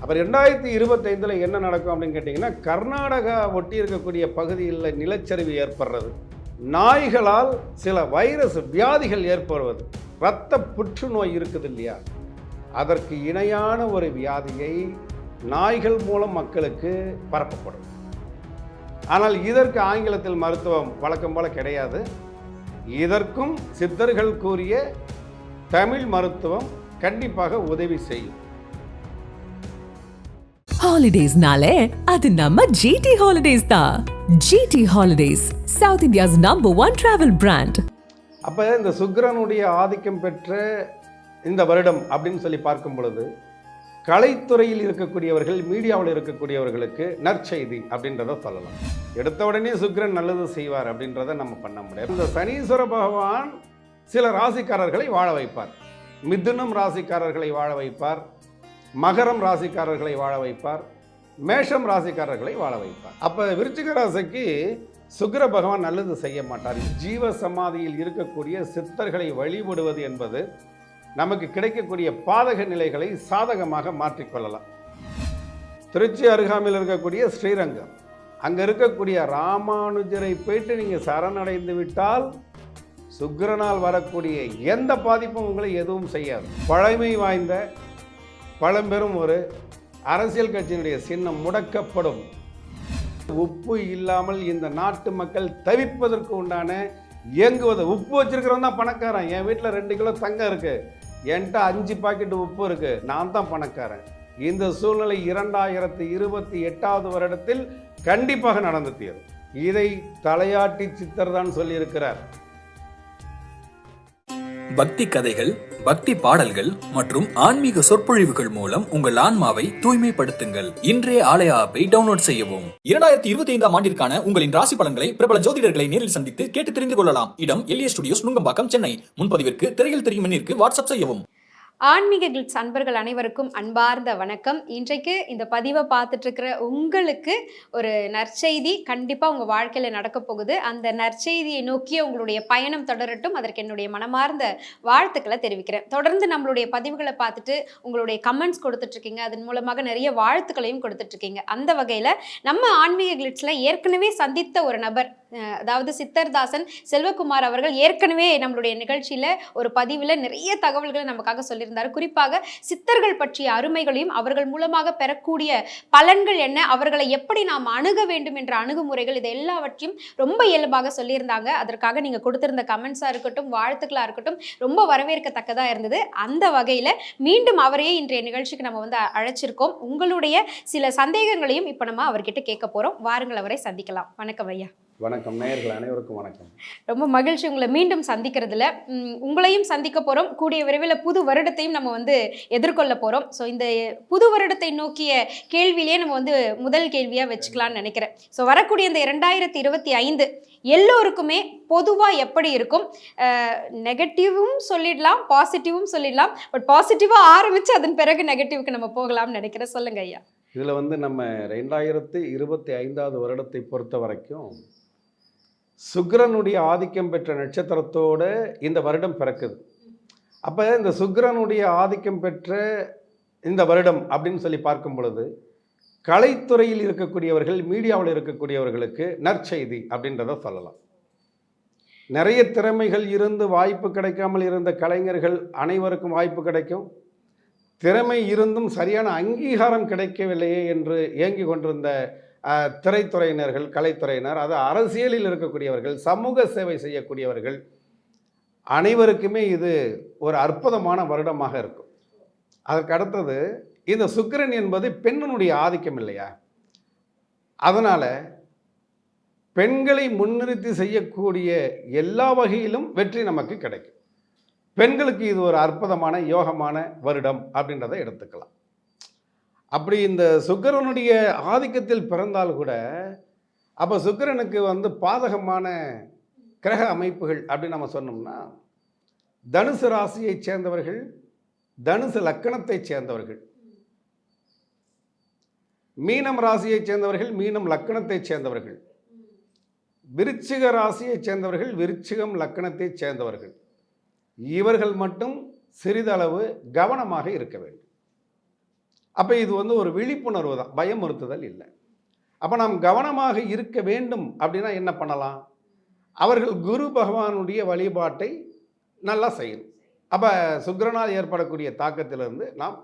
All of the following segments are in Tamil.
அப்போ ரெண்டாயிரத்தி இருபத்தைந்தில் என்ன நடக்கும் அப்படின்னு கேட்டிங்கன்னா கர்நாடகா ஒட்டி இருக்கக்கூடிய பகுதியில் நிலச்சரிவு ஏற்படுறது. நாய்களால் சில வைரஸ் வியாதிகள் ஏற்படுவது. இரத்த புற்றுநோய் இருக்குது இல்லையா? அதற்கு இணையான ஒரு வியாதியை நாய்கள் மூலம் மக்களுக்கு பரப்பப்படும். ஆனால் இதற்கு ஆங்கிலத்தில் மருத்துவம் வழக்கம் போல கிடையாது. இதற்கும் சித்தர்கள் கூறிய தமிழ் மருத்துவம் கண்டிப்பாக உதவி செய்யும். ஹாலிடேஸ்னாலே அது நம்ம ஜிடி ஹாலிடேஸ் தான் GT holidays South India's number one travel brand அப்போ இந்த சுக்ரனுடைய ஆதிக்கம் பெற்ற இந்த வருடம் அப்படின்னு சொல்லி பார்க்கும் பொழுது கலைத்துறையில் இருக்கக்கூடியவர்கள் மீடியாவில் இருக்கக்கூடியவர்களுக்கு நற்செய்தி அப்படின்றத சொல்லலாம். எடுத்த உடனே சுக்ரன் நல்லது செய்வார் அப்படின்றத நம்ம பண்ண முடியாது. இந்த சனீஸ்வர பகவான் சில ராசிக்காரர்களை வாழ வைப்பார். மிதுனம் ராசிக்காரர்களை வாழ வைப்பார். மகரம் ராசிக்காரர்களை வாழ வைப்பார் மேஷம் ராசிக்காரர்களை வாழ வைப்பார். அப்போ விருச்சிக ராசிக்கு சுக்கிர பகவான் நல்லது செய்ய மாட்டார். ஜீவ சமாதியில் இருக்கக்கூடிய சித்தர்களை வழிபடுவது என்பது நமக்கு கிடைக்கக்கூடிய பாதக நிலைகளை சாதகமாக மாற்றிக்கொள்ளலாம். திருச்சி அருகாமையில் இருக்கக்கூடிய ஸ்ரீரங்கம். அங்கே இருக்கக்கூடிய ராமானுஜரை போயிட்டு நீங்கள் சரணடைந்து விட்டால் சுக்கிரனால் வரக்கூடிய எந்த பாதிப்பும் உங்களை எதுவும் செய்யாது. பழமை வாய்ந்த பழம்பெரும் ஒரு அரசியல் கட்சியினுடைய சின்னம் முடக்கப்படும். உப்பு இல்லாமல் இந்த நாட்டு மக்கள் தவிப்பதற்கு உண்டான இயங்குவது. உப்பு வச்சிருக்கிறவன் தான் பணக்காரன். என் வீட்டில் ரெண்டு கிலோ தங்கம் இருக்கு. என்கிட்ட அஞ்சு பாக்கெட் உப்பு இருக்கு. நான் தான் பணக்காரன். இந்த சூழ்நிலை இரண்டாயிரத்தி இருபத்தி எட்டாவது வருடத்தில் கண்டிப்பாக நடந்து தீரும் இதை தலையாட்டி சித்தர் தான் சொல்லியிருக்கிறார். பக்தி கதைகள் பக்தி பாடல்கள் மற்றும் ஆன்மீக சொற்பொழிவுகள் மூலம் உங்கள் ஆன்மாவை தூய்மைப்படுத்துங்கள். இன்றைய ஆலய ஆப்பை டவுன்லோட் செய்யவும். இரண்டாயிரத்தி இருபத்தி ஐந்தாம் ஆண்டிற்கான உங்களின் ராசி பலன்களை பிரபல ஜோதிடர்களை நேரில் சந்தித்து கேட்டு தெரிந்து கொள்ளலாம். இடம் எல்ஏ ஸ்டுடியோஸ் நுங்கம்பாக்கம் சென்னை. முன்பதிவிற்கு திரையில் தெரியும் எண்ணிற்கு வாட்ஸ்அப் செய்யவும். ஆன்மீக கிளிட்ஸ் அன்பர்கள் அனைவருக்கும் அன்பார்ந்த வணக்கம். இன்றைக்கு இந்த பதிவை பார்த்துட்டு இருக்கிற உங்களுக்கு ஒரு நற்செய்தி கண்டிப்பாக உங்கள் வாழ்க்கையில் நடக்க போகுது. அந்த நற்செய்தியை நோக்கிய உங்களுடைய பயணம் தொடரட்டும். அதற்கு என்னுடைய மனமார்ந்த வாழ்த்துக்களை தெரிவிக்கிறேன். தொடர்ந்து நம்மளுடைய பதிவுகளை பார்த்துட்டு உங்களுடைய கமெண்ட்ஸ் கொடுத்துட்ருக்கீங்க. அதன் மூலமாக நிறைய வாழ்த்துக்களையும் கொடுத்துட்ருக்கீங்க. அந்த வகையில் நம்ம ஆன்மீக கிளிட்ஸில் ஏற்கனவே சந்தித்த ஒரு நபர் அதாவது சித்தர்தாசன் செல்வகுமார் அவர்கள் ஏற்கனவே நம்மளுடைய நிகழ்ச்சியில் ஒரு பதிவில் நிறைய தகவல்களை நமக்காக சொல்லியிருந்தார். குறிப்பாக சித்தர்கள் பற்றிய அருமைகளையும் அவர்கள் மூலமாக பெறக்கூடிய பலன்கள் என்ன அவர்களை எப்படி நாம் அணுக வேண்டும் என்ற அணுகுமுறைகள் இது எல்லாவற்றையும் ரொம்ப இயல்பாக சொல்லியிருந்தாங்க. அதற்காக நீங்கள் கொடுத்திருந்த கமெண்ட்ஸாக இருக்கட்டும் வாழ்த்துக்களாக இருக்கட்டும் ரொம்ப வரவேற்கத்தக்கதாக இருந்தது. அந்த வகையில் மீண்டும் அவரையே இன்றைய நிகழ்ச்சிக்கு நம்ம வந்து அழைச்சிருக்கோம். உங்களுடைய சில சந்தேகங்களையும் இப்போ நம்ம அவர்கிட்ட கேட்க போகிறோம் வாருங்கள் அவரை சந்திக்கலாம். வணக்கம் ஐயா. வணக்கம். நேயர்கள் அனைவருக்கும் வணக்கம். ரொம்ப மகிழ்ச்சி உங்களை மீண்டும் சந்திக்கிறதுல. உங்களையும் சந்திக்க போகிறோம் கூடிய விரைவில் புது வருடத்தையும் நம்ம வந்து எதிர்கொள்ள போகிறோம் ஸோ இந்த புது வருடத்தை நோக்கிய கேள்வியிலேயே நம்ம வந்து முதல் கேள்வியாக வச்சுக்கலாம்னு நினைக்கிறேன். ஸோ வரக்கூடிய இந்த இரண்டாயிரத்தி இருபத்தி ஐந்து எல்லோருக்குமே பொதுவாக எப்படி இருக்கும்? நெகட்டிவும் சொல்லிடலாம் பாசிட்டிவும் சொல்லிடலாம். பட் பாசிட்டிவாக ஆரம்பித்து அதன் பிறகு நெகட்டிவ்க்கு நம்ம போகலாம்னு நினைக்கிறேன். சொல்லுங்க ஐயா. இதில் வந்து நம்ம ரெண்டாயிரத்தி இருபத்தி ஐந்தாவது வருடத்தை பொறுத்த வரைக்கும் சுக்ரனுடைய ஆதிக்கம் பெற்ற நட்சத்திரத்தோட இந்த வருடம் பிறக்குது. அப்போ இந்த சுக்ரனுடைய ஆதிக்கம் பெற்ற இந்த வருடம் அப்படின்னு சொல்லி பார்க்கும் பொழுது கலைத்துறையில் இருக்கக்கூடியவர்கள் மீடியாவில் இருக்கக்கூடியவர்களுக்கு நற்செய்தி அப்படின்றத சொல்லலாம். நிறைய திறமைகள் இருந்து வாய்ப்பு கிடைக்காமல் இருந்த கலைஞர்கள் அனைவருக்கும் வாய்ப்பு கிடைக்கும். திறமை இருந்தும் சரியான அங்கீகாரம் கிடைக்கவில்லையே என்று இயங்கி கொண்டிருந்த திரைத்துறையினர்கள் கலைத்துறையினர் அது அரசியலில் இருக்கக்கூடியவர்கள் சமூக சேவை செய்யக்கூடியவர்கள் அனைவருக்குமே இது ஒரு அற்புதமான வருடமாக இருக்கும். அதற்கு அடுத்தது இந்த சுக்கிரன் என்பது பெண்ணினுடைய ஆதிக்கம் இல்லையா? அதனால் பெண்களை முன்னிறுத்தி செய்யக்கூடிய எல்லா வகையிலும் வெற்றி நமக்கு கிடைக்கும். பெண்களுக்கு இது ஒரு அற்புதமான யோகமான வருடம் அப்படின்றத எடுத்துக்கலாம். அப்படி இந்த சுக்கிரனுடைய ஆதிக்கத்தில் பிறந்தால் கூட அப்போ சுக்கிரனுக்கு வந்து பாதகமான கிரக அமைப்புகள் அப்படின்னு நம்ம சொன்னோம்னா தனுசு ராசியைச் சேர்ந்தவர்கள் தனுசு லக்கணத்தைச் சேர்ந்தவர்கள். மீனம் ராசியைச் சேர்ந்தவர்கள் மீனம் லக்கணத்தைச் சேர்ந்தவர்கள். விருச்சிக ராசியைச் சேர்ந்தவர்கள் விருச்சிகம் லக்கணத்தைச் சேர்ந்தவர்கள். இவர்கள் மட்டும் சிறிதளவு கவனமாக இருக்க வேண்டும். அப்போ இது வந்து ஒரு விழிப்புணர்வு தான். பயமுறுத்துதல் இல்லை. அப்போ நாம் கவனமாக இருக்க வேண்டும் அப்படின்னா என்ன பண்ணலாம்? அவர்கள் குரு பகவானுடைய வழிபாட்டை நல்லா செய்யணும். அப்போ சுக்கரனால் ஏற்படக்கூடிய தாக்கத்திலிருந்து நாம்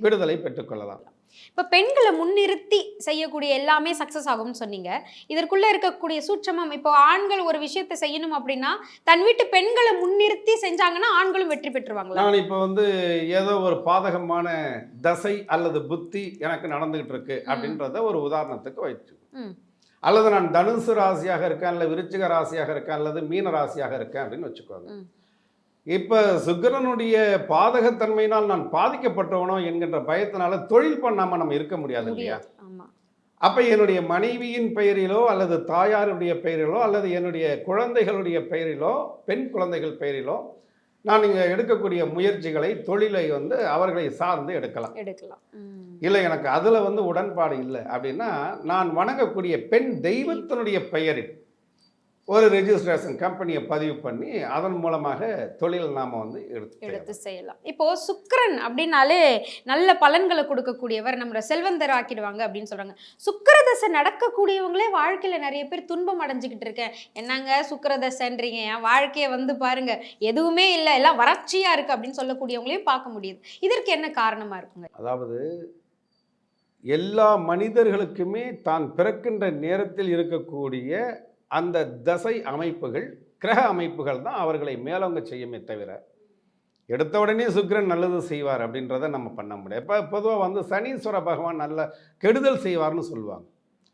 விடுதலை பெற்றுக்கொள்ளலாம். இப்ப பெண்களை முன்னிறுத்தி செய்யக்கூடிய எல்லாமே சக்சஸ் ஆகும்னு சொன்னீங்க. இதற்குள்ள இருக்கக்கூடிய சூட்சமம் இப்போ ஆண்கள் ஒரு விஷயத்தை செய்யணும் அப்படின்னா தன் வீட்டு பெண்களை முன்னிறுத்தி செஞ்சாங்கன்னா ஆண்களும் வெற்றி பெற்றுவாங்களா? நான் இப்போ வந்து ஏதோ ஒரு பாதகமான தசை அல்லது புத்தி எனக்கு நடந்துகிட்டு இருக்கு அப்படின்றத ஒரு உதாரணத்துக்கு வச்சு. அல்லது நான் தனுசு ராசியாக இருக்கேன் அல்லது விருச்சிக ராசியாக இருக்கேன் அல்லது மீன ராசியாக இருக்கேன் அப்படின்னு வச்சுக்கோங்க. இப்போ சுக்கிரனுடைய பாதகத்தன்மையினால் நான் பாதிக்கப்பட்டவனோ என்கின்ற பயத்தினால தொழில் பண்ணாம நம்ம இருக்க முடியாது இல்லையா? அப்ப என்னுடைய மனைவியின் பெயரிலோ அல்லது தாயாருடைய பெயரிலோ அல்லது என்னுடைய குழந்தைகளுடைய பெயரிலோ பெண் குழந்தைகள் பெயரிலோ நான் இங்கே எடுக்கக்கூடிய முயற்சிகளை தொழிலை வந்து அவர்களை சார்ந்து எடுக்கலாம். எடுக்கலாம். இல்லை எனக்கு அதில் வந்து உடன்பாடு இல்லை அப்படின்னா நான் வணங்கக்கூடிய பெண் தெய்வத்தினுடைய பெயரில் ஒரு ரெஜிஸ்ட்ரேஷன் கம்பெனியை பதிவு பண்ணி அதன் மூலமாக தொழில் நாம் வந்து எடுத்து எடுத்து செய்யலாம். செய்யலாம். இப்போ சுக்கிரன் அப்படின்னாலே நல்ல பலன்களை கொடுக்கக்கூடியவர் நம்ம செல்வந்தர் ஆக்கிடுவாங்க அப்படின்னு சொல்றாங்க. சுக்கிரதசை நடக்கக்கூடியவங்களே வாழ்க்கையில நிறைய பேர் துன்பம் அடைஞ்சுக்கிட்டு இருக்கேன். என்னங்க சுக்கிரதசைன்றீங்க என் வாழ்க்கையை வந்து பாருங்க. எதுவுமே இல்லை. எல்லாம் வறட்சியா இருக்கு அப்படின்னு சொல்லக்கூடியவங்களையும் பார்க்க முடியுது. இதற்கு என்ன காரணமா இருக்குங்க? அதாவது எல்லா மனிதர்களுக்குமே தான் பிறக்கின்ற நேரத்தில் இருக்கக்கூடிய அந்த தசை அமைப்புகள் கிரக அமைப்புகள் தான் அவர்களை மேலோங்க செய்யுமே தவிர எடுத்த உடனே சுக்கிரன் நல்லது செய்வார் அப்படின்றத நம்ம பண்ண முடியாது. இப்போ பொதுவாக வந்து சனீஸ்வர பகவான் நல்ல கெடுதல் செய்வார்னு சொல்லுவாங்க.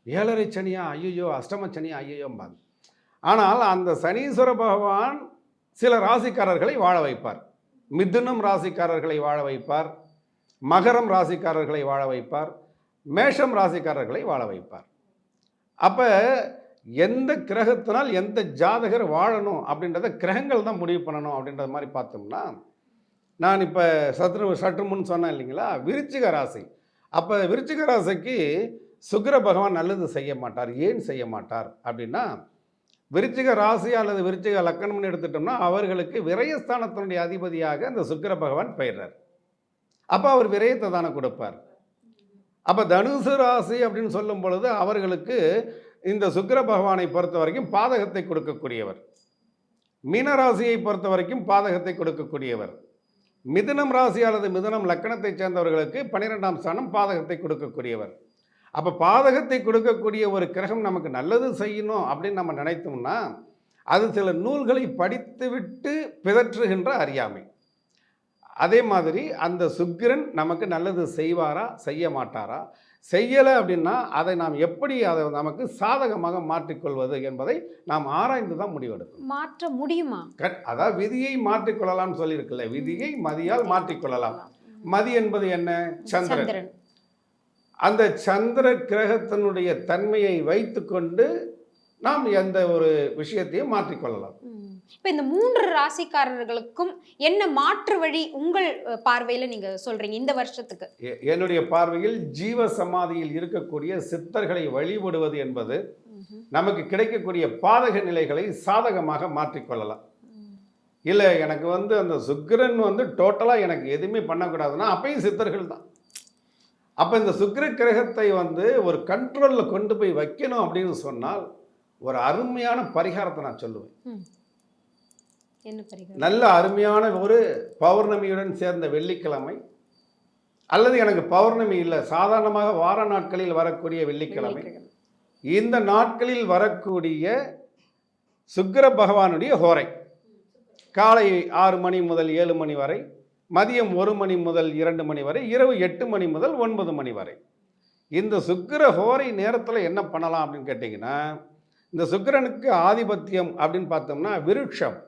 ஏழரை சனியா ஐயோ அஷ்டம சனியா ஐயோம்பாங்க ஆனால் அந்த சனீஸ்வர பகவான் சில ராசிக்காரர்களை வாழ வைப்பார். மிதுனம் ராசிக்காரர்களை வாழ வைப்பார். மகரம் ராசிக்காரர்களை வாழ வைப்பார். மேஷம் ராசிக்காரர்களை வாழ வைப்பார். அப்போ எந்த கிரகத்தினால் எந்த ஜாதகர் வாழணும் அப்படின்றத கிரகங்கள் தான் முடிவு பண்ணணும் அப்படின்ற மாதிரி பார்த்தோம்னா நான் இப்போ சத்ரு சற்று முன் சொன்னேன் இல்லைங்களா? விருச்சிக ராசி. அப்போ விருச்சிக ராசிக்கு சுக்கிர பகவான் நல்லது செய்ய மாட்டார் ஏன் செய்ய மாட்டார் அப்படின்னா விருச்சிக ராசி அல்லது விருச்சிக லக்கணம்னு எடுத்துட்டோம்னா அவர்களுக்கு விரயஸ்தானத்தினுடைய அதிபதியாக அந்த சுக்கிர பகவான் பெயர்றார் அப்போ அவர் விரயத்தை தானே கொடுப்பார். அப்போ தனுசு ராசி அப்படின்னு சொல்லும் பொழுது அவர்களுக்கு இந்த சுக்கிர பகவானை பொறுத்த வரைக்கும் பாதகத்தை கொடுக்கக்கூடியவர். மீனராசியை பொறுத்த வரைக்கும் பாதகத்தை கொடுக்கக்கூடியவர். மிதுனம் ராசி அல்லது மிதுனம் லக்கணத்தை சேர்ந்தவர்களுக்கு பன்னிரெண்டாம் ஸ்தானம் பாதகத்தை கொடுக்கக்கூடியவர். அப்போ பாதகத்தை கொடுக்கக்கூடிய ஒரு கிரகம் நமக்கு நல்லது செய்யணும் அப்படின்னு நம்ம நினைத்தோம்னா அது சில நூல்களை படித்துவிட்டு பிதற்றுகின்ற அறியாமை. அதே மாதிரி அந்த சுக்கிரன் நமக்கு நல்லது செய்வாரா செய்ய மாட்டாரா? செய்யலை அப்படின்னா அதை நாம் எப்படி அதை நமக்கு சாதகமாக மாற்றிக்கொள்வது என்பதை நாம் ஆராய்ந்து தான் முடிவெடுக்கணும். மாற்ற முடியுமா? அதாவது விதியை மாற்றிக்கொள்ளலாம்னு சொல்லியிருக்குல்ல விதியை மதியால் மாற்றிக்கொள்ளலாம். மதி என்பது என்ன? சந்திரன். அந்த சந்திர கிரகத்தினுடைய தன்மையை வைத்துக்கொண்டு நாம் எந்த ஒரு விஷயத்தையும் மாற்றிக்கொள்ளலாம். இப்ப இந்த மூன்று ராசிக்காரர்களுக்கும் என்ன மாற்று வழி உங்கள் பார்வையில நீங்க சொல்றீங்க இந்த வருஷத்துக்கு? என்னுடைய பார்வையில் ஜீவ சமாதியில் இருக்கக்கூடிய சித்தர்களை வழிபடுவது என்பது நமக்கு கிடைக்கக்கூடிய பாதக நிலைகளை சாதகமாக மாற்றிக்கொள்ளலாம் இல்லை எனக்கு வந்து அந்த சுக்கிரன் வந்து டோட்டலாக எனக்கு எதுவுமே பண்ணக்கூடாதுன்னா அப்பயும் சித்தர்கள் தான். அப்போ இந்த சுக்கிர கிரகத்தை வந்து ஒரு கண்ட்ரோலில் கொண்டு போய் வைக்கணும் அப்படின்னு சொன்னால் ஒரு அருமையான பரிகாரத்தை நான் சொல்லுவேன். நல்ல அருமையான ஒரு பௌர்ணமியுடன் சேர்ந்த வெள்ளிக்கிழமை. அல்லது எனக்கு பௌர்ணமி இல்லை சாதாரணமாக வார நாட்களில் வரக்கூடிய வெள்ளிக்கிழமை. இந்த நாட்களில் வரக்கூடிய சுக்கிர பகவானுடைய ஹோரை. காலை ஆறு மணி முதல் ஏழு மணி வரை மதியம் ஒரு மணி முதல் இரண்டு மணி வரை இரவு எட்டு மணி முதல் ஒன்பது மணி வரை. இந்த சுக்கிர ஹோரை நேரத்தில் என்ன பண்ணலாம் அப்படின்னு கேட்டிங்கன்னா இந்த சுக்கிரனுக்கு ஆதிபத்தியம் அப்படின்னு பார்த்தோம்னா விருட்சம்.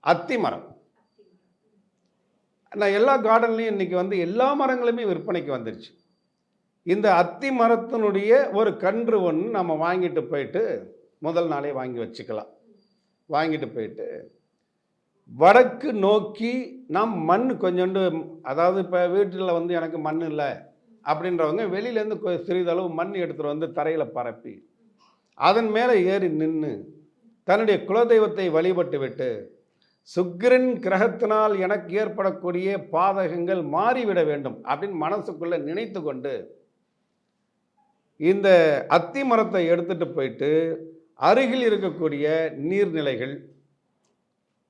அத்தி மரம். நான் எல்லா கார்டன்லேயும் இன்றைக்கி வந்து எல்லா மரங்களுமே விற்பனைக்கு வந்துருச்சு. இந்த அத்தி மரத்தினுடைய ஒரு கன்று ஒன்று நம்ம வாங்கிட்டு போயிட்டு முதல் நாளே வாங்கி வச்சுக்கலாம். வாங்கிட்டு போயிட்டு வடக்கு நோக்கி நாம் மண் கொஞ்சோண்டு அதாவது இப்போ வீட்டில் வந்து எனக்கு மண் இல்லை அப்படின்றவங்க வெளியிலேருந்து கொ- சிறிதளவு மண் எடுத்துகிட்டு வந்து தரையில் பரப்பி அதன் மேலே ஏறி நின்று தன்னுடைய குலதெய்வத்தை வழிபட்டு விட்டு சுக்கிரன் கிரகத்தினால் எனக்கு ஏற்படக்கூடிய பாதகங்கள் மாறிவிட வேண்டும் அப்படின்னு மனசுக்குள்ளே நினைத்து கொண்டு இந்த அத்தி மரத்தை எடுத்துகிட்டு போயிட்டு அருகில் இருக்கக்கூடிய நீர்நிலைகள்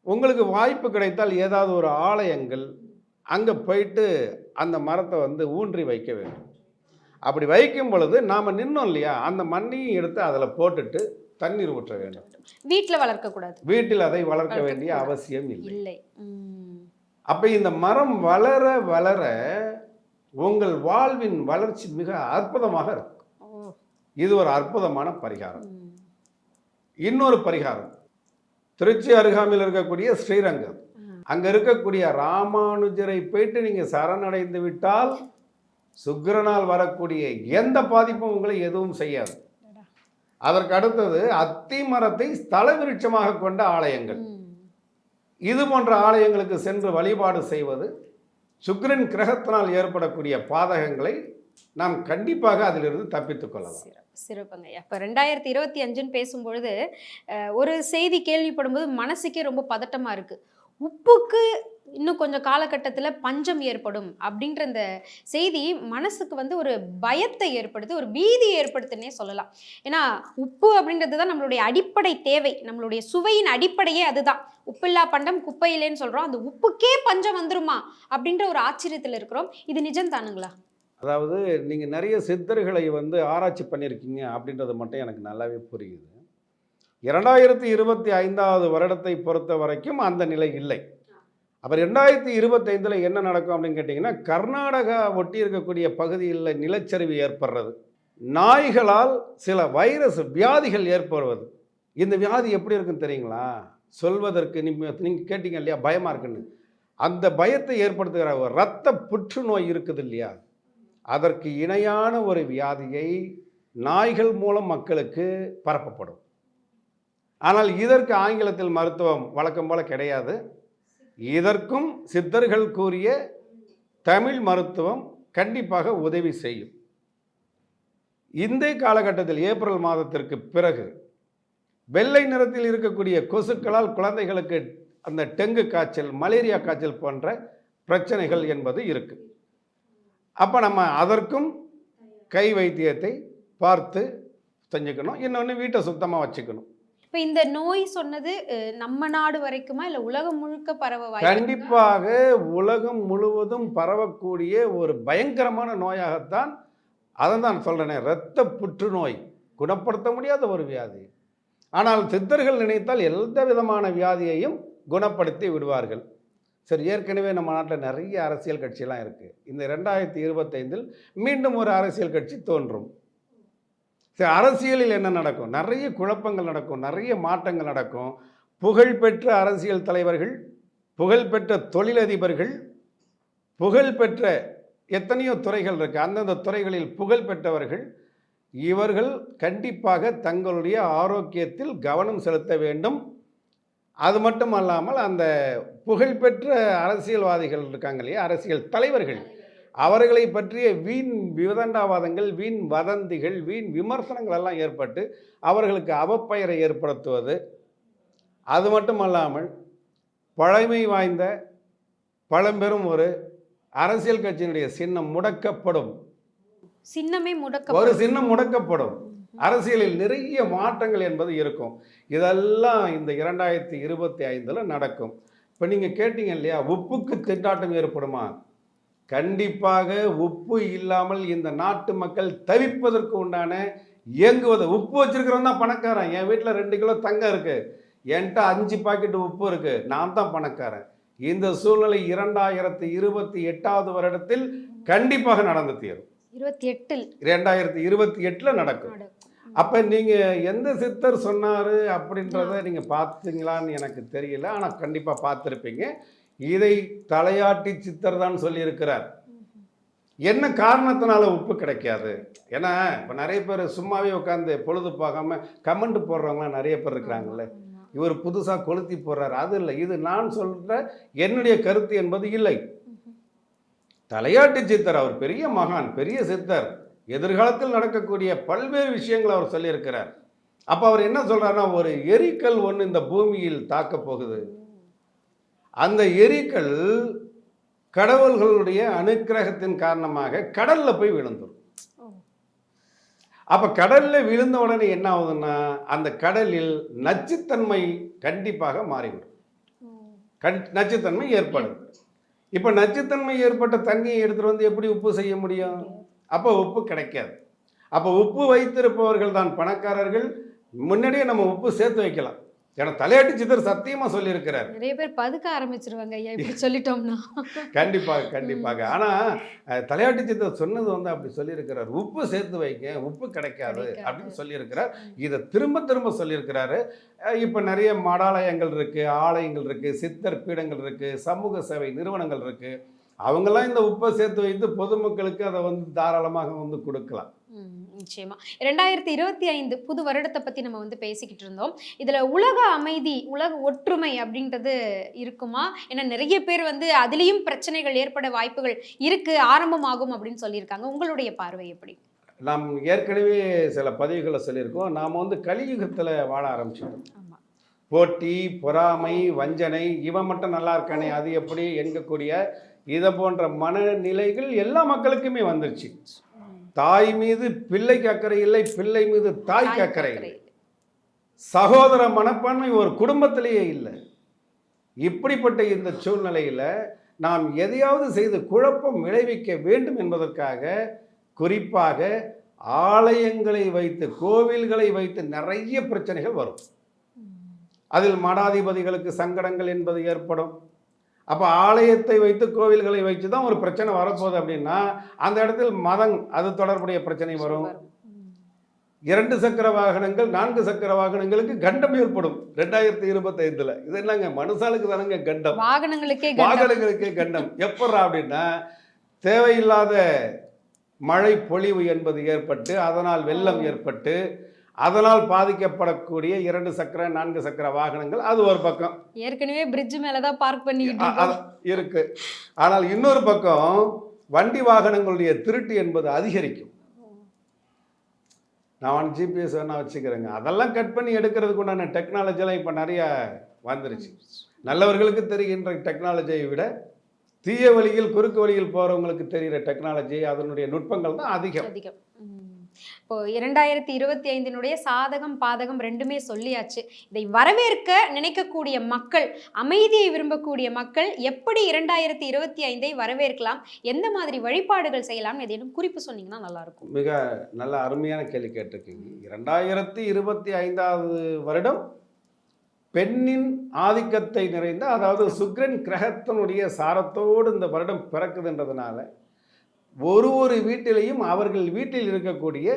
உங்களுக்கு வாய்ப்பு கிடைத்தால் ஏதாவது ஒரு ஆலயங்கள் அங்கே போயிட்டு அந்த மரத்தை வந்து ஊன்றி வைக்க வேண்டும். அப்படி வைக்கும் பொழுது நாம் நின்னோம் இல்லையா? அந்த மண்ணையும் எடுத்து அதில் போட்டுட்டு தண்ணீர் ஊற்ற வேண்டும். வீட்டில் வளர்க்கக்கூடாது. வீட்டில் அதை வளர்க்க வேண்டிய. அவசியம் இல்லை. இல்லை. அப்போ இந்த மரம் வளர வளர உங்கள் வாழ்வின் வளர்ச்சி மிக அற்புதமாக இருக்கும். இது ஒரு அற்புதமான பரிகாரம். இன்னொரு பரிகாரம். திருச்சி அருகாமையில் இருக்கக்கூடிய ஸ்ரீரங்கம். அங்க இருக்கக்கூடிய ராமானுஜரை போயிட்டு நீங்க சரணடைந்து விட்டால் சுக்கிரனால் வரக்கூடிய எந்த பாதிப்பும் உங்களை எதுவும் செய்யாது. அதற்கு அடுத்தது அத்தி மரத்தை ஸ்தல விருட்சமாக கொண்ட ஆலயங்கள். இது போன்ற ஆலயங்களுக்கு சென்று வழிபாடு செய்வது சுக்கிரன் கிரகத்தினால் ஏற்படக்கூடிய பாதகங்களை நாம் கண்டிப்பாக அதிலிருந்து தப்பித்துக் கொள்ளலாம். சிறப்பு சிறப்புங்க. இப்போ ரெண்டாயிரத்தி இருபத்தி அஞ்சுன்னு பேசும்பொழுது ஒரு செய்தி கேள்விப்படும்போது மனசுக்கே ரொம்ப பதட்டமா இருக்கு. உப்புக்கு இன்னும் கொஞ்சம் காலகட்டத்தில் பஞ்சம் ஏற்படும் அப்படின்ற இந்த செய்தி மனசுக்கு வந்து ஒரு பயத்தை ஏற்படுத்தி ஒரு பீதி ஏற்படுத்துன்னே சொல்லலாம். ஏன்னா உப்பு அப்படின்றது தான் நம்மளுடைய அடிப்படை தேவை. நம்மளுடைய சுவையின் அடிப்படையே அதுதான். உப்பில்லா பண்டம் குப்பையிலேன்னு சொல்கிறோம் அந்த உப்புக்கே பஞ்சம் வந்துருமா அப்படின்ற ஒரு ஆச்சரியத்தில் இருக்கிறோம். இது நிஜம் தானுங்களா? அதாவது நீங்கள் நிறைய சித்தர்களை வந்து ஆராய்ச்சி பண்ணியிருக்கீங்க அப்படின்றது மட்டும் எனக்கு நல்லாவே புரியுது. இரண்டாயிரத்தி இருபத்தி ஐந்தாவது வருடத்தை பொறுத்த வரைக்கும் அந்த நிலை இல்லை. அப்போ ரெண்டாயிரத்தி இருபத்தைந்தில் என்ன நடக்கும் அப்படின்னு கேட்டிங்கன்னா கர்நாடகா ஒட்டி இருக்கக்கூடிய பகுதியில் நிலச்சரிவு ஏற்படுறது. நாய்களால் சில வைரஸ் வியாதிகள் ஏற்படுவது. இந்த வியாதி எப்படி இருக்குன்னு தெரியுங்களா? சொல்வதற்கு நீங்கள் நீங்கள் கேட்டீங்க இல்லையா? பயமாக இருக்குன்னு. அந்த பயத்தை ஏற்படுத்துகிற ஒரு இரத்த புற்றுநோய் இருக்குது இல்லையா? அதற்கு இணையான ஒரு வியாதியை நாய்கள் மூலம் மக்களுக்கு பரப்பப்படும். ஆனால் இதற்கு ஆங்கிலத்தில் மருத்துவம் வழக்கம் போல் கிடையாது. இதற்கும் சித்தர்கள் கூறிய தமிழ் மருத்துவம் கண்டிப்பாக உதவி செய்யும். இந்த காலகட்டத்தில் ஏப்ரல் மாதத்திற்கு பிறகு வெள்ளை நிறத்தில் இருக்கக்கூடிய கொசுக்களால் குழந்தைகளுக்கு அந்த டெங்கு காய்ச்சல் மலேரியா காய்ச்சல் போன்ற பிரச்சனைகள் என்பது இருக்கு. அப்போ நம்ம அதற்கும் கை வைத்தியத்தை பார்த்து செஞ்சுக்கணும். இன்னொன்று வீட்டை சுத்தமாக வச்சுக்கணும். இப்போ இந்த நோய் சொன்னது நம்ம நாடு வரைக்குமா? இல்லை உலகம் முழுக்க பரவ கண்டிப்பாக உலகம் முழுவதும் பரவக்கூடிய ஒரு பயங்கரமான நோயாகத்தான் அதை தான் சொல்கிறேனே இரத்த புற்றுநோய் குணப்படுத்த முடியாத ஒரு வியாதி. ஆனால் சித்தர்கள் நினைத்தால் எந்த விதமான வியாதியையும் குணப்படுத்தி விடுவார்கள். சரி ஏற்கனவே நம்ம நாட்டில் நிறைய அரசியல் கட்சியெல்லாம் இருக்குது இந்த ரெண்டாயிரத்தி இருபத்தைந்தில் மீண்டும் ஒரு அரசியல் கட்சி தோன்றும். சரி அரசியலில் என்ன நடக்கும்? நிறைய குழப்பங்கள் நடக்கும் நிறைய மாற்றங்கள் நடக்கும். புகழ்பெற்ற அரசியல் தலைவர்கள் புகழ்பெற்ற தொழிலதிபர்கள் புகழ்பெற்ற எத்தனையோ துறைகள் இருக்குது அந்தந்த துறைகளில் புகழ் பெற்றவர்கள் இவர்கள் கண்டிப்பாக தங்களுடைய ஆரோக்கியத்தில் கவனம் செலுத்த வேண்டும். அது மட்டும் அல்லாமல் அந்த புகழ்பெற்ற அரசியல்வாதிகள் இருக்காங்க இல்லையா? அரசியல் தலைவர்கள். அவர்களை பற்றிய வீண் விதண்டாவாதங்கள் வீண் வதந்திகள் வீண் விமர்சனங்கள் எல்லாம் ஏற்பட்டு அவர்களுக்கு அவப்பெயரை ஏற்படுத்துவது. அது மட்டும் அல்லாமல் பழமை வாய்ந்த பழம்பெரும் ஒரு அரசியல் கட்சியினுடைய சின்னம் முடக்கப்படும். சின்னமே ஒரு முடக்க சின்னம் முடக்கப்படும். அரசியலில் நிறைய மாற்றங்கள் என்பது இருக்கும். இதெல்லாம் இந்த இரண்டாயிரத்தி இருபத்தி ஐந்தில் நடக்கும். இப்போ நீங்கள் கேட்டீங்க இல்லையா? உப்புக்கு திண்டாட்டம் ஏற்படுமா? கண்டிப்பாக உப்பு இல்லாமல் இந்த நாட்டு மக்கள் தவிப்பதற்கு உண்டான இயங்குவது உப்பு வச்சிருக்கிறவன் தான் பணக்காரன். என் வீட்டில் ரெண்டு கிலோ தங்கம் இருக்கு. என்கிட்ட அஞ்சு பாக்கெட் உப்பு இருக்கு. நான் தான் பணக்காரன். இந்த சூழ்நிலை இரண்டாயிரத்தி இருபத்தி எட்டாவது வருடத்தில் கண்டிப்பாக நடந்து தீரும். இருபத்தி எட்டில். ரெண்டாயிரத்தி இருபத்தி எட்டில் நடக்கும். நடக்கும். அப்போ நீங்கள் எந்த சித்தர் சொன்னார் அப்படின்றத நீங்கள் பார்த்தீங்களான்னு எனக்கு தெரியல. ஆனால் கண்டிப்பாக பார்த்துருப்பீங்க இதை தலையாட்டி சித்தர் தான் சொல்லியிருக்கிறார். என்ன காரணத்தினால உப்பு கிடைக்காது? ஏன்னா இப்போ நிறைய பேர் சும்மாவே உட்காந்து பொழுது பார்க்காம கமெண்ட் போடுறவங்களாம் நிறைய பேர் இருக்கிறாங்கல்ல. இவர் புதுசாக கொளுத்தி போடுறாரு. அது இல்லை. இது நான் சொல்கிற என்னுடைய கருத்து என்பது இல்லை. தலையாட்டி சித்தர் அவர் பெரிய மகான் பெரிய சித்தர். எதிர்காலத்தில் நடக்கக்கூடிய பல்வேறு விஷயங்களை அவர் சொல்லியிருக்கிறார். அப்போ அவர் என்ன சொல்றாருன்னா ஒரு எரிக்கல் ஒன்று இந்த பூமியில் தாக்க போகுது. அந்த எரிக்கல் கடவுள்களுடைய அனுக்கிரகத்தின் காரணமாக கடல்ல போய் விழுந்துரும். அப்ப கடல்ல விழுந்த உடனே என்ன ஆகுதுன்னா அந்த கடலில் நச்சுத்தன்மை கண்டிப்பாக மாறிவிடும். கண் நச்சுத்தன்மை ஏற்படும். இப்ப நச்சுத்தன்மை ஏற்பட்ட தண்ணியை எடுத்துட்டு வந்து எப்படி உப்பு செய்ய முடியும்? அப்போ உப்பு கிடைக்காது. அப்போ உப்பு வைத்திருப்பவர்கள் தான் பணக்காரர்கள். முன்னாடியே நம்ம உப்பு சேர்த்து வைக்கலாம். ஏன்னா தலையாட்டி சித்தர் சத்தியமா சொல்லியிருக்கிறார். நிறைய பேர் பதுக்க ஆரம்பிச்சிருவாங்க ஐயா இப்படி சொல்லிட்டோம்னா. கண்டிப்பாக கண்டிப்பாக. ஆனா அஹ், தலையாட்டி சித்தர் சொன்னது வந்து அப்படி சொல்லியிருக்கிறார். உப்பு சேர்த்து வைங்க உப்பு கிடைக்காது. அப்படின்னு சொல்லியிருக்கிறார். இதை திரும்ப திரும்ப சொல்லியிருக்கிறாரு. இப்ப நிறைய மடாலயங்கள் இருக்கு ஆலயங்கள் இருக்கு சித்தர் பீடங்கள் இருக்கு சமூக சேவை நிறுவனங்கள் இருக்கு. அவங்கெல்லாம் இந்த உப்பை சேர்த்து வைத்து பொதுமக்களுக்கு அதை வந்து தாராளமாக வந்து கொடுக்கலாம். நிச்சயமா. ரெண்டாயிரத்தி இருபத்தி ஐந்து புது வருடத்தை பத்தி நம்ம வந்து பேசிக்கிட்டு இருந்தோம். இதுல உலக அமைதி உலக ஒற்றுமை அப்படின்றது இருக்குமா? ஏன்னா நிறைய பேர் வந்து அதுலயும் பிரச்சனைகள் ஏற்பட வாய்ப்புகள் இருக்கு ஆரம்பமாகும் அப்படின்னு சொல்லியிருக்காங்க. உங்களுடைய பார்வை எப்படி? நாம் ஏற்கனவே சில பதிவுகளை சொல்லியிருக்கோம். நாம் வந்து கலியுகத்தில் வாழ ஆரம்பிச்சிட்டோம். போட்டி பொறாமை வஞ்சனை இவன் மட்டும் நல்லா இருக்கானே அது எப்படி என்கக்கூடிய இதை போன்ற மனநிலைகள் எல்லா மக்களுக்குமே வந்துருச்சு. தாய் மீது பிள்ளைக்கு அக்கறை இல்லை பிள்ளை மீது தாய்க்கு அக்கறை இல்லை. சகோதர மனப்பான்மை ஒரு குடும்பத்திலேயே இல்லை. இப்படிப்பட்ட இந்த சூழ்நிலையில் நாம் எதையாவது செய்து குழப்பம் விளைவிக்க வேண்டும் என்பதற்காக குறிப்பாக ஆலயங்களை வைத்து கோவில்களை வைத்து நிறைய பிரச்சனைகள் வரும். அதில் மடாதிபதிகளுக்கு சங்கடங்கள் என்பது ஏற்படும். அப்போ ஆலயத்தை வைத்து கோவில்களை வைத்து தான் ஒரு பிரச்சனை வரப்போகுது அப்படின்னா அந்த இடத்தில் மதம் அது தொடர்புடைய பிரச்சனை வரும். இரண்டு சக்கர வாகனங்கள் நான்கு சக்கர வாகனங்களுக்கு கண்டம் ஏற்படும். ரெண்டாயிரத்தி இருபத்தைந்துல. இது என்னங்க? மனுஷாளுக்கு தானங்க கண்டம். வாகனங்களுக்கே கண்டம். வாகனங்களுக்கே கண்டம். எப்பட்றா அப்படின்னா தேவையில்லாத மழை பொழிவு என்பது ஏற்பட்டு அதனால் வெள்ளம் ஏற்பட்டு அதனால் பாதிக்கப்படக்கூடிய இரண்டு சக்கர நான்கு சக்கர வாகனங்கள் அது ஒரு பக்கம். ஏற்கனவே பிரிட்ஜ் மேலதான் பார்க் பண்ணிக்கிட்டு இருக்கு. ஆனால் இன்னொரு பக்கம் வண்டி வாகனங்களுடைய திருட்டு என்பது அதிகரிக்கும். நான் ஜிபிஎஸ் வேணா வச்சுக்கிறேங்க. அதெல்லாம் கட் பண்ணி எடுக்கிறதுக்கு உண்டான டெக்னாலஜிலாம் இப்போ நிறைய வந்துருச்சு. நல்லவர்களுக்கு தெரிகின்ற டெக்னாலஜியை விட தீய வழியில் குறுக்கு வழியில் போகிறவங்களுக்கு தெரிகிற டெக்னாலஜி அதனுடைய நுட்பங்கள் தான் அதிகம். இப்போ இரண்டாயிரத்தி இருபத்தி ஐந்தினுடைய சாதகம் பாதகம் ரெண்டுமே சொல்லியாச்சு. இதை வரவேற்க நினைக்கக்கூடிய மக்கள் அமைதியை விரும்பக்கூடிய மக்கள் எப்படி இரண்டாயிரத்தி இருபத்தி ஐந்தை வரவேற்கலாம் எந்த மாதிரி வழிபாடுகள் செய்யலாம் ஏதேனும் குறிப்பு சொன்னீங்கன்னா நல்லா இருக்கும் மிக நல்ல அருமையான கேள்வி கேட்டிருக்கீங்க. இரண்டாயிரத்தி இருபத்தி ஐந்தாவது வருடம் பெண்ணின் ஆதிக்கத்தை நிறைந்த அதாவது சுக்கிரன் கிரகத்தினுடைய சாரத்தோடு இந்த வருடம் பிறக்குதுன்றதுனால ஒரு ஒரு வீட்டிலையும் அவர்கள் வீட்டில் இருக்கக்கூடிய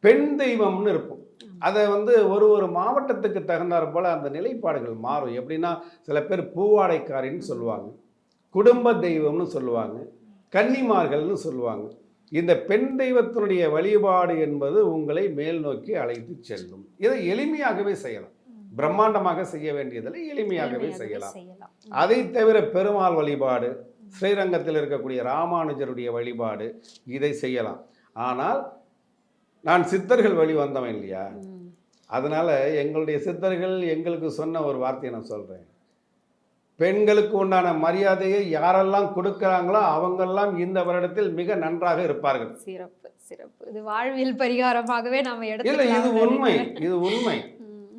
பெண் தெய்வம்னு இருக்கும் அதை வந்து ஒரு ஒரு மாவட்டத்துக்கு தகுந்தாற் போல அந்த நிலைப்பாடுகள் மாறும். எப்படின்னா சில பேர் பூவாடைக்காரின்னு சொல்லுவாங்க குடும்ப தெய்வம்னு சொல்லுவாங்க கன்னிமார்கள்னு சொல்லுவாங்க. இந்த பெண் தெய்வத்தினுடைய வழிபாடு என்பது உங்களை மேல் நோக்கி அழைத்து செல்லும். இதை எளிமையாகவே செய்யலாம். பிரம்மாண்டமாக செய்ய வேண்டியதில்லை எளிமையாகவே செய்யலாம். அதை தவிர பெருமாள் வழிபாடு ஸ்ரீரங்கத்தில் இருக்கக்கூடிய ராமானுஜருடைய வழிபாடு இதை செய்யலாம். ஆனால் நான் சித்தர்கள் வழி வந்தவன் இல்லையா. அதனால எங்களுடைய சித்தர்கள் எங்களுக்கு சொன்ன ஒரு வார்த்தையை நான் சொல்றேன். பெண்களுக்கு உண்டான மரியாதையை யாரெல்லாம் கொடுக்கறாங்களோ அவங்கெல்லாம் இந்த வருடத்தில் மிக நன்றாக இருப்பார்கள். சிறப்பு சிறப்பு. இது வாழ்வியல் பரிகாரமாகவே நாம இல்லை எடுத்துக்கலாம். இது உண்மை இது உண்மை.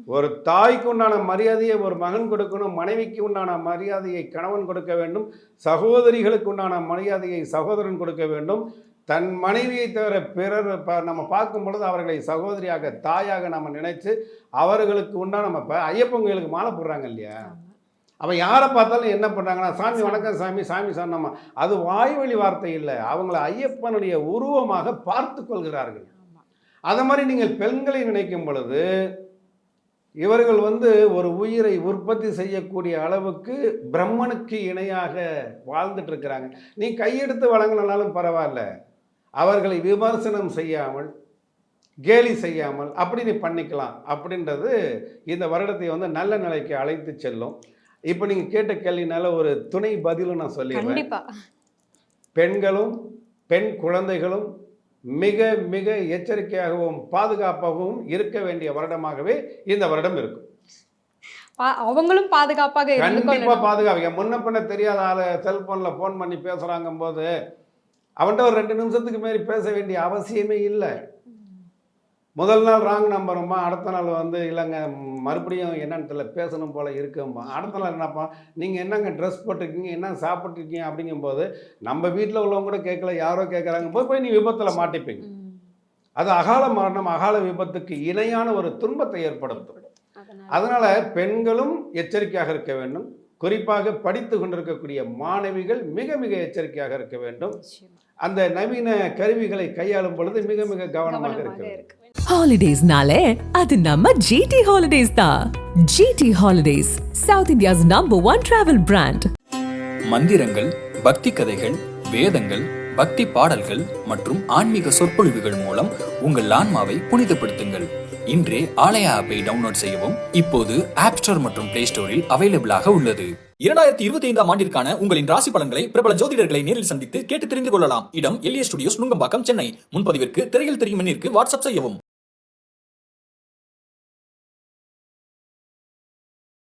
ஒரு தாய்க்கு உண்டான மரியாதையை ஒரு மகன் கொடுக்கணும் மனைவிக்கு உண்டான மரியாதையை கணவன் கொடுக்க வேண்டும் சகோதரிகளுக்கு உண்டான மரியாதையை சகோதரன் கொடுக்க வேண்டும். தன் மனைவியை தவிர பிறர் ப- நம்ம பார்க்கும் பொழுது அவர்களை சகோதரியாக தாயாக நம்ம நினைச்சு அவர்களுக்கு உண்டான நம்ம இப்போ ஐயப்பன் கோயிலுக்கு மாலை போடுறாங்க இல்லையா. அவன் யாரை பார்த்தாலும் என்ன பண்ணுறாங்கன்னா சாமி வணக்கம் சாமி சாமி சொன்னம்மா அது வாய்வழி வார்த்தை இல்லை. அவங்கள ஐயப்பனுடைய உருவமாக பார்த்து கொள்கிறார்கள். அதை மாதிரி நீங்கள் பெண்களை நினைக்கும் பொழுது இவர்கள் வந்து ஒரு உயிரை உற்பத்தி செய்யக்கூடிய அளவுக்கு பிரம்மனுக்கு இணையாக வாழ்ந்துட்டு இருக்கிறாங்க நீ கையெடுத்து வழங்கினாலும் பரவாயில்ல. அவர்களை விமர்சனம் செய்யாமல் கேலி செய்யாமல் அப்படி நீ பண்ணிக்கலாம் அப்படின்றது இந்த வருடத்தை வந்து நல்ல நிலைக்கு அழைத்து செல்லும். இப்போ நீங்கள் கேட்ட கேள்வினால ஒரு துணை பதிலும் நான் சொல்லிடுறேன். கண்டிப்பா. பெண்களும் பெண் குழந்தைகளும் மிக மிக எச்சரிக்கையாகவும் பாதுகாப்பாகவும் இருக்க வேண்டிய வருடமாகவே இந்த வருடம் இருக்கும். அவங்களும் பாதுகாப்பாக கண்டிப்பா இருந்துக்கொள்ளணும் பாதுகாவீங்க முன்ன பின்ன தெரியாத ஆளு செல்போன்ல ஃபோன் பண்ணி பேசுறாங்க போது அவன்கிட்ட ஒரு ரெண்டு நிமிஷத்துக்கு மேலே பேச வேண்டிய அவசியமே இல்லை. முதல் நாள் ராங் நம்பருமா அடுத்த நாள் வந்து இல்லைங்க மறுபடியும் என்னன்னு தெரியல பேசணும் போல இருக்கும்பா அடுத்த நாள் என்னப்பா நீங்கள் என்னங்க ட்ரெஸ் போட்டிருக்கீங்க என்ன சாப்பிட்ருக்கீங்க அப்படிங்கும்போது நம்ம வீட்டில் உள்ளவங்க கூட கேட்கல யாரோ கேட்குறாங்க போய் போய் நீ விபத்தில் மாட்டிப்பீங்க. அது அகால மரணம் அகால விபத்துக்கு இணையான ஒரு துன்பத்தை ஏற்படுத்தும். அதனால பெண்களும் எச்சரிக்கையாக இருக்க வேண்டும். குறிப்பாக படித்து கொண்டிருக்கக்கூடிய மாணவிகள் மிக மிக எச்சரிக்கையாக இருக்க வேண்டும். அந்த நவீன கருவிகளை கையாளும் பொழுது மிக மிக கவனமாக இருக்க வேண்டும். ஹாலிடேஸ்னாலே அது நம்ம ஜிடி ஹாலிடேஸ் தான் GT holidays South India's number one travel brand மந்திரங்கள் பக்தி கதைகள் வேதங்கள் பக்தி பாடல்கள் மற்றும் ஆன்மீக சொற்பொழிவுகள் மூலம் உங்கள் ஆன்மாவை புனிதப்படுத்துங்கள். இன்றே ஆலயா ஆப்பை டவுன்லோட் செய்யவும் இப்போது ஆப் ஸ்டோர் மற்றும் பிளே ஸ்டோரில் அவைலபிளாக உள்ளது. இரண்டாயிரத்தி இருபத்தி ஐந்தாம் ஆண்டிற்கான உங்களின் ராசி பலன்களை பிரபல ஜோதிடர்களை நேரில் சந்தித்து கேட்டு தெரிந்து கொள்ளலாம். இடம் எல்ஏ ஸ்டுடியோஸ் நுங்கம்பாக்கம் சென்னை. முன்பதிவிற்கு திரையில் தெரியும் எண்ணிற்கு வாட்ஸ்அப் செய்யவும்.